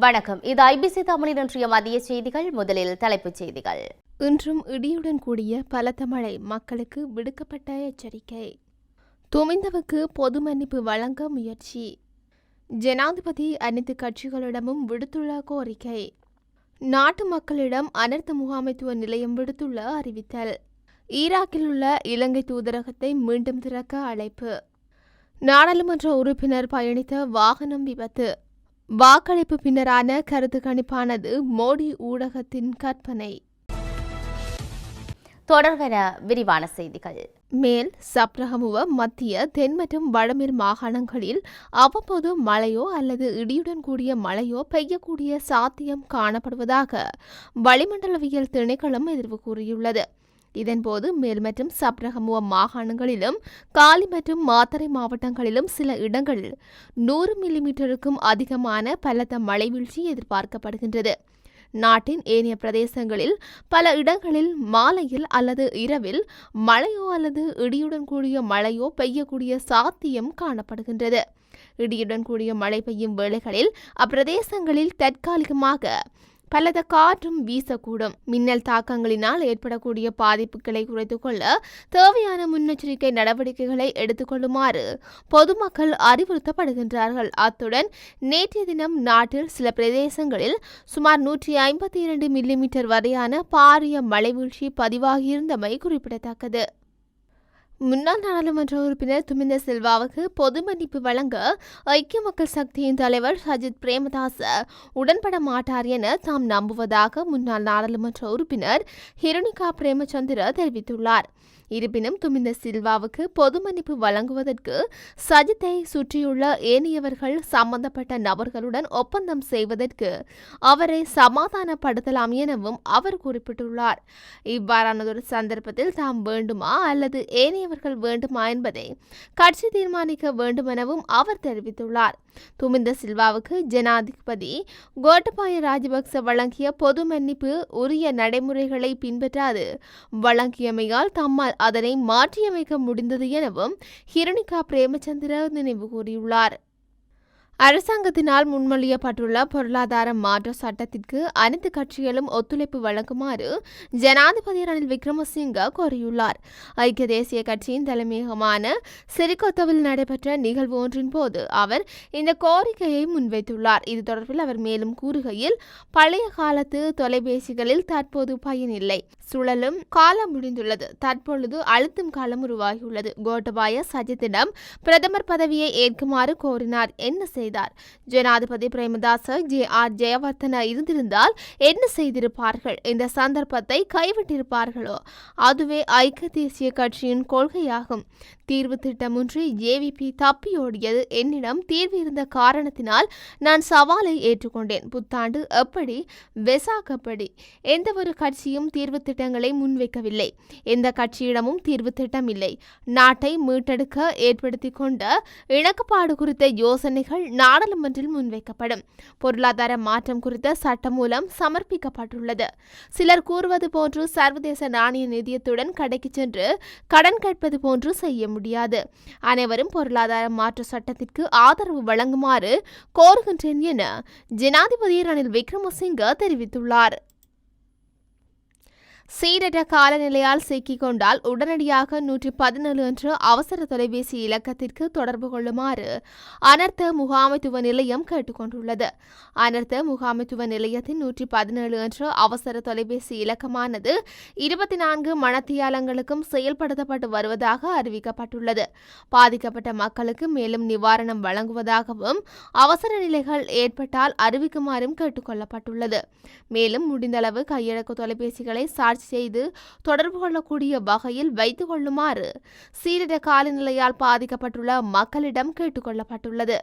வணக்கம். இது ஐபிசி தமிழின் இன்றைய மதிய செய்திகள். முதலில் தலைப்புச் செய்திகள். இன்றும் இடியுடன் கூடிய பலத்த மழை மக்களுக்கு விடுக்கப்பட்ட எச்சரிக்கை. துமிந்தவுக்கு பொது மன்னிப்பு வழங்க முயற்சி. ஜனாதிபதி அனைத்து கட்சிகளிடமும் விடுத்துள்ள கோரிக்கை. நாட்டு மக்களிடம் அனர்த்த முகாமைத்துவ நிலையம் விடுத்துள்ள அறிவித்தல். ஈராக்கில் உள்ள இலங்கை தூதரகத்தை மீண்டும் திறக்க அழைப்பு. நாடாளுமன்ற உறுப்பினர் பயணித்த வாகனம் விபத்து. வாக்களிப்பு பின்னரான கருத்து கணிப்பானது மோடி ஊடகத்தின் கற்பனை. தொடர்வன விரிவான செய்திகள். மேல் சப்ரகமுவ மத்திய தென் மற்றும் வடமேல் மாகாணங்களில் அவ்வப்போது மழையோ அல்லது இடியுடன் கூடிய மழையோ பெய்யக்கூடிய சாத்தியம் காணப்படுவதாக வளிமண்டலவியல் திணைக்களம் எதிர்வு கூறியுள்ளது. இதன்போது மேல் மற்றும் சப்ரகமுவ மாகாணங்களிலும் காலி மற்றும் மாத்தறை மாவட்டங்களிலும் சில இடங்களில் நூறு மில்லிமீட்டருக்கும் அதிகமான பலத்த மழை வீழ்ச்சி எதிர்பார்க்கப்படுகின்றது. நாட்டின் ஏனைய பிரதேசங்களில் பல இடங்களில் மாலையில் அல்லது இரவில் மழையோ அல்லது இடியுடன் கூடிய மழையோ பெய்யக்கூடிய சாத்தியம் காணப்படுகின்றது. இடியுடன் கூடிய மழை பெய்யும் வேளைகளில் அப்பிரதேசங்களில் தற்காலிகமாக பலத காற்றும் வீசக்கூடும். மின்னல் தாக்கங்களினால் ஏற்படக்கூடிய பாதிப்புகளை குறைத்துக் கொள்ள தேவையான முன்னெச்சரிக்கை நடவடிக்கைகளை எடுத்துக்கொள்ளுமாறு பொதுமக்கள் அறிவுறுத்தப்படுகின்றார்கள். அத்துடன் நேற்றைய தினம் நாட்டில் சில பிரதேசங்களில் சுமார் நூற்றி ஐம்பத்தி இரண்டு மில்லிமீட்டர் வரையான பாரிய மழை வீழ்ச்சி பதிவாகியிருந்தமை குறிப்பிடத்தக்கது. முன்னாள் நாடாளுமன்ற உறுப்பினர் துமிந்த சில்வாவுக்கு பொது மன்னிப்பு வழங்க ஐக்கிய மக்கள் சக்தியின் தலைவர் சஜித் பிரேமதாச உடன்பட மாட்டார் என தாம் நம்புவதாக முன்னாள் நாடாளுமன்ற உறுப்பினர் ஹிருணிகா பிரேமச்சந்திர தெரிவித்துள்ளார். இருப்பினும் துமிந்த சில்வாவுக்கு பொது மன்னிப்பு வழங்குவதற்கு சஜித்தை சுற்றியுள்ள ஏனையவர்கள் சம்பந்தப்பட்ட நபர்களுடன் ஒப்பந்தம் செய்வதற்கு அவரை சமாதானப்படுத்தலாம் எனவும் அவர் குறிப்பிட்டுள்ளார். இவ்வாறானதொரு சந்தர்ப்பத்தில் தாம் வேண்டுமா அல்லது ஏனைய ஏனையவர்கள் வேண்டுமா என்பதை கட்சி தீர்மானிக்க வேண்டுமெனவும் அவர் தெரிவித்துள்ளார். துமிந்த சில்வாவுக்கு ஜனாதிபதி கோட்டபாய ராஜபக்ச வழங்கிய பொது மன்னிப்பு உரிய நடைமுறைகளை பின்பற்றாது. வழங்கியமையால் தம்மால் அதனை மாற்றியமைக்க முடிந்தது எனவும் ஹிரணிகா பிரேமச்சந்திர நினைவு கூறியுள்ளார். அரசாங்கத்தினால் முன்மொழியப்பட்டுள்ள பொருளாதார மாற்ற சட்டத்திற்கு அனைத்து கட்சிகளும் ஒத்துழைப்பு வழங்குமாறு ஜனாதிபதி ரணில் விக்ரமசிங்க கோரியுள்ளார். ஐக்கிய தேசிய கட்சியின் தலைமையகமான சிறிகொத்தவில் நடைபெற்ற நிகழ்வு ஒன்றின் போது அவர் இந்த கோரிக்கையை முன்வைத்துள்ளார். இது தொடர்பில் அவர் மேலும் கூறுகையில் பழைய காலத்து தொலைபேசிகளில் தற்போது பயனில்லை சுழலும் காலம் முடிந்துள்ளது. தற்பொழுது அழுத்தும் காலம் உருவாகியுள்ளது. கோட்டபாய சஜித்திடம் பிரதமர் பதவியை ஏற்குமாறு கோரினார். என்ன செய்தார். ஜனாதிபதி பிரேமதாச ஜே ஆர் ஜெயவர்தன இருந்திருந்தால் என்ன செய்திருப்பார்கள்? இந்த சந்தர்ப்பத்தை கைவிட்டிருப்பார்களோ? அதுவே ஐக்கிய தேசிய கட்சியின் கொள்கையாகும். தீர்வு திட்டம் ஒன்று ஏவிபி தப்பியோடியது என்னிடம் தீர்வு இருந்த காரணத்தினால் நான் சவாலை ஏற்றுக்கொண்டேன். புத்தாண்டு எப்படி வெசாக்கப்படி எந்த ஒரு கட்சியும் தீர்வு திட்டங்களை முன்வைக்கவில்லை. எந்த கட்சியிடமும் தீர்வு திட்டம் இல்லை நாட்டை மீட்டெடுக்க ஏற்படுத்தி கொண்ட இணக்கப்பாடு குறித்த யோசனைகள் நாடாளுமன்றில் முன்வைக்கப்படும். பொருளாதார மாற்றம் குறித்த சட்டம் மூலம் சமர்ப்பிக்கப்பட்டுள்ளது. சிலர் கூறுவது போன்று சர்வதேச நாணய நிதியத்துடன் கடைக்கு சென்று கடன் கேட்பது போன்று செய்ய முடியும். முடியாது. அனைவரும் பொருளாதார மாற்ற சட்டத்திற்கு ஆதரவு வழங்குமாறு கோருகின்றேன் என ஜனாதிபதி ரணில் விக்ரமசிங்க தெரிவித்துள்ளார். சீரற்ற காலநிலையால் சிக்கிக் கொண்டால் உடனடியாக நூற்றி பதினேழு என்ற அவசர தொலைபேசி இலக்கத்திற்கு தொடர்பு கொள்ளுமாறு அனர்த்த முகாமைத்துவ நிலையம் கேட்டுக்கொண்டுள்ளது. அனர்த்த முகாமைத்துவ நிலையத்தின் நூற்றி பதினேழு என்ற அவசர தொலைபேசி இலக்கமானது இருபத்தி நான்கு மணத்தியாலங்களுக்கும் செயல்படுத்தப்பட்டு வருவதாக அறிவிக்கப்பட்டுள்ளது. பாதிக்கப்பட்ட மக்களுக்கு மேலும் நிவாரணம் வழங்குவதாகவும் அவசர நிலைகள் ஏற்பட்டால் அறிவிக்குமாறும் கேட்டுக்கொள்ளப்பட்டுள்ளது. மேலும் முடிந்தளவு கையடக்கு தொலைபேசிகளை சார்ஜ் செய்து தொடர்பு கொள்ளக்கூடிய வகையில் வைத்துக் கொள்ளுமாறு சீரற்ற காலநிலையால் பாதிக்கப்பட்டுள்ள மக்களிடம் கேட்டுக்கொள்ளப்பட்டுள்ளது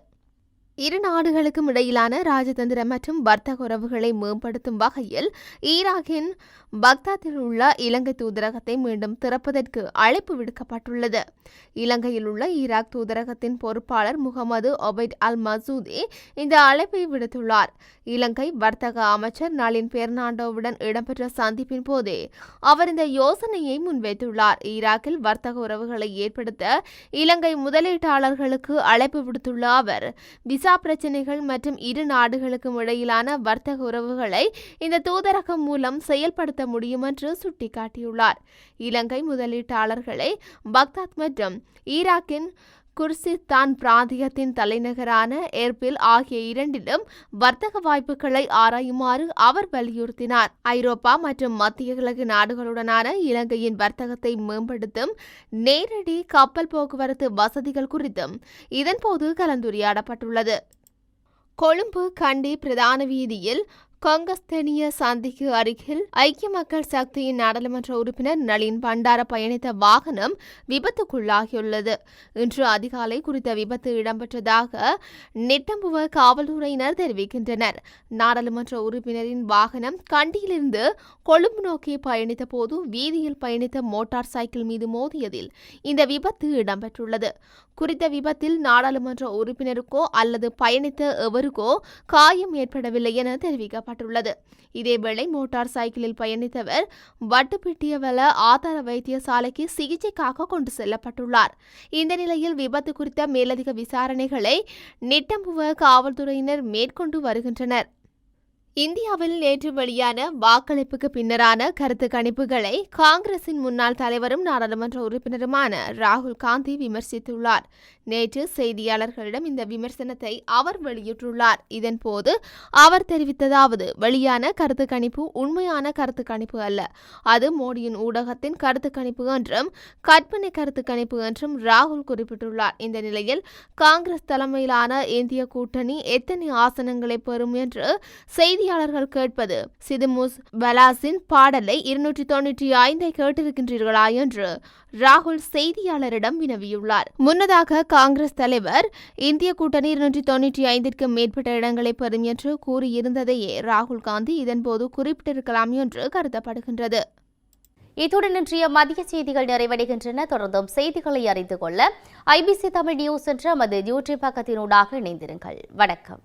இரு நாடுகளுக்கும் இடையிலான ராஜதந்திர மற்றும் வர்த்தக உறவுகளை மேம்படுத்தும் வகையில் ஈராக்கின் பக்தாத்தில் உள்ள இலங்கை தூதரகத்தை மீண்டும் திறப்பதற்கு அழைப்பு விடுக்கப்பட்டுள்ளது. இலங்கையில் உள்ள ஈராக் தூதரகத்தின் பொறுப்பாளர் முகமது ஒபைட் அல் மசூதி இந்த அழைப்பை விடுத்துள்ளார். இலங்கை வர்த்தக அமைச்சர் நளின் பெர்னாண்டோவுடன் இடம்பெற்ற சந்திப்பின் போதே அவர் இந்த யோசனையை முன்வைத்துள்ளார். ஈராக்கில் வர்த்தக உறவுகளை ஏற்படுத்த இலங்கை முதலீட்டாளர்களுக்கு அழைப்பு விடுத்துள்ள அவர் விசா விசா பிரச்சினைகள் மற்றும் இரு நாடுகளுக்கும் இடையிலான வர்த்தக உறவுகளை இந்த தூதரகம் மூலம் செயல்படுத்த முடியும் என்று சுட்டிக்காட்டியுள்ளார். இலங்கை முதலீட்டாளர்களை பக்தாத் மற்றும் ஈராக்கின் குர்சிஸ்தான் பிராந்தியத்தின் தலைநகரான ஏர்பில் ஆகிய இரண்டிலும் வர்த்தக வாய்ப்புகளை ஆராயுமாறு அவர் வலியுறுத்தினார். ஐரோப்பா மற்றும் மத்திய கிழக்கு நாடுகளுடனான இலங்கையின் வர்த்தகத்தை மேம்படுத்தும் நேரடி கப்பல் போக்குவரத்து வசதிகள் குறித்தும் இதன்போது கலந்துரையாடப்பட்டுள்ளது. கொழும்பு கண்டி பிரதான வீதியில் கொங்கஸ்தனிய சந்திக்கு அருகில் ஐக்கிய மக்கள் சக்தியின் நாடாளுமன்ற உறுப்பினர் நளின் பண்டார பயணித்த வாகனம் விபத்துக்குள்ளாகியுள்ளது. இன்று அதிகாலை குறித்த விபத்து இடம்பெற்றதாக நெட்டம்புவ காவல்துறையினர் தெரிவிக்கின்றனர். நாடாளுமன்ற உறுப்பினரின் வாகனம் கண்டியிலிருந்து கொழும்பு நோக்கி பயணித்த போது வீதியில் பயணித்த மோட்டார் சைக்கிள் மீது மோதியதில் இந்த விபத்து இடம்பெற்றுள்ளது. குறித்த விபத்தில் நாடாளுமன்ற உறுப்பினருக்கோ அல்லது பயணித்த எவருக்கோ காயம் ஏற்படவில்லை என தெரிவிக்கப்பட்டுள்ளது இதேவேளை மோட்டார் சைக்கிளில் பயணித்தவர் வட்டுப்பிட்டியவல ஆதார வைத்தியசாலைக்கு சிகிச்சைக்காக கொண்டு செல்லப்பட்டுள்ளார். இந்த நிலையில் விபத்து குறித்த மேலதிக விசாரணைகளை நிட்டம்புவ காவல்துறையினர் மேற்கொண்டு வருகின்றனர். இந்தியாவில் நேற்று வெளியான வாக்களிப்புக்கு பின்னரான கருத்து கணிப்புகளை காங்கிரசின் முன்னாள் தலைவரும் நாடாளுமன்ற உறுப்பினருமான ராகுல் காந்தி விமர்சித்துள்ளார். நேற்று செய்தியாளர்களிடம் இந்த விமர்சனத்தை அவர் வெளியிட்டுள்ளார். இதன்போது அவர் தெரிவித்ததாவது வெளியான கருத்து கணிப்பு உண்மையான கருத்து கணிப்பு அல்ல. அது மோடியின் ஊடகத்தின் கருத்து கணிப்பு என்றும் கற்பனை கருத்து கணிப்பு என்றும் ராகுல் குறிப்பிட்டுள்ளார். இந்த நிலையில் காங்கிரஸ் தலைமையிலான இந்திய கூட்டணி எத்தனை ஆசனங்களை பெறும் என்று செய்தி செய்தியாளர்கள் கேட்பது சிதுமுஸ் பலாசின் பாடலை இருநூற்றி தொன்னூற்றி ஐந்தை கேட்டிருக்கின்றீர்களா? என்று ராகுல் செய்தியாளரிடம் வினவியுள்ளார். முன்னதாக காங்கிரஸ் தலைவர் இந்திய கூட்டணி இருநூற்றி தொன்னூற்றி ஐந்திற்கு மேற்பட்ட இடங்களை பெறும் என்று கூறியிருந்ததையே ராகுல் காந்தி இதன்போது குறிப்பிட்டிருக்கலாம் என்று கருதப்படுகின்றது. இத்துடன் இன்றைய மதிய செய்திகள் நிறைவடைகின்றன. தொடர்ந்தும் செய்திகளை அறிந்து கொள்ள ஐபிசி தமிழ் நியூஸ் என்ற நமது யூடியூப் பக்கத்தினூடாக இணைந்திருங்கள். வணக்கம்.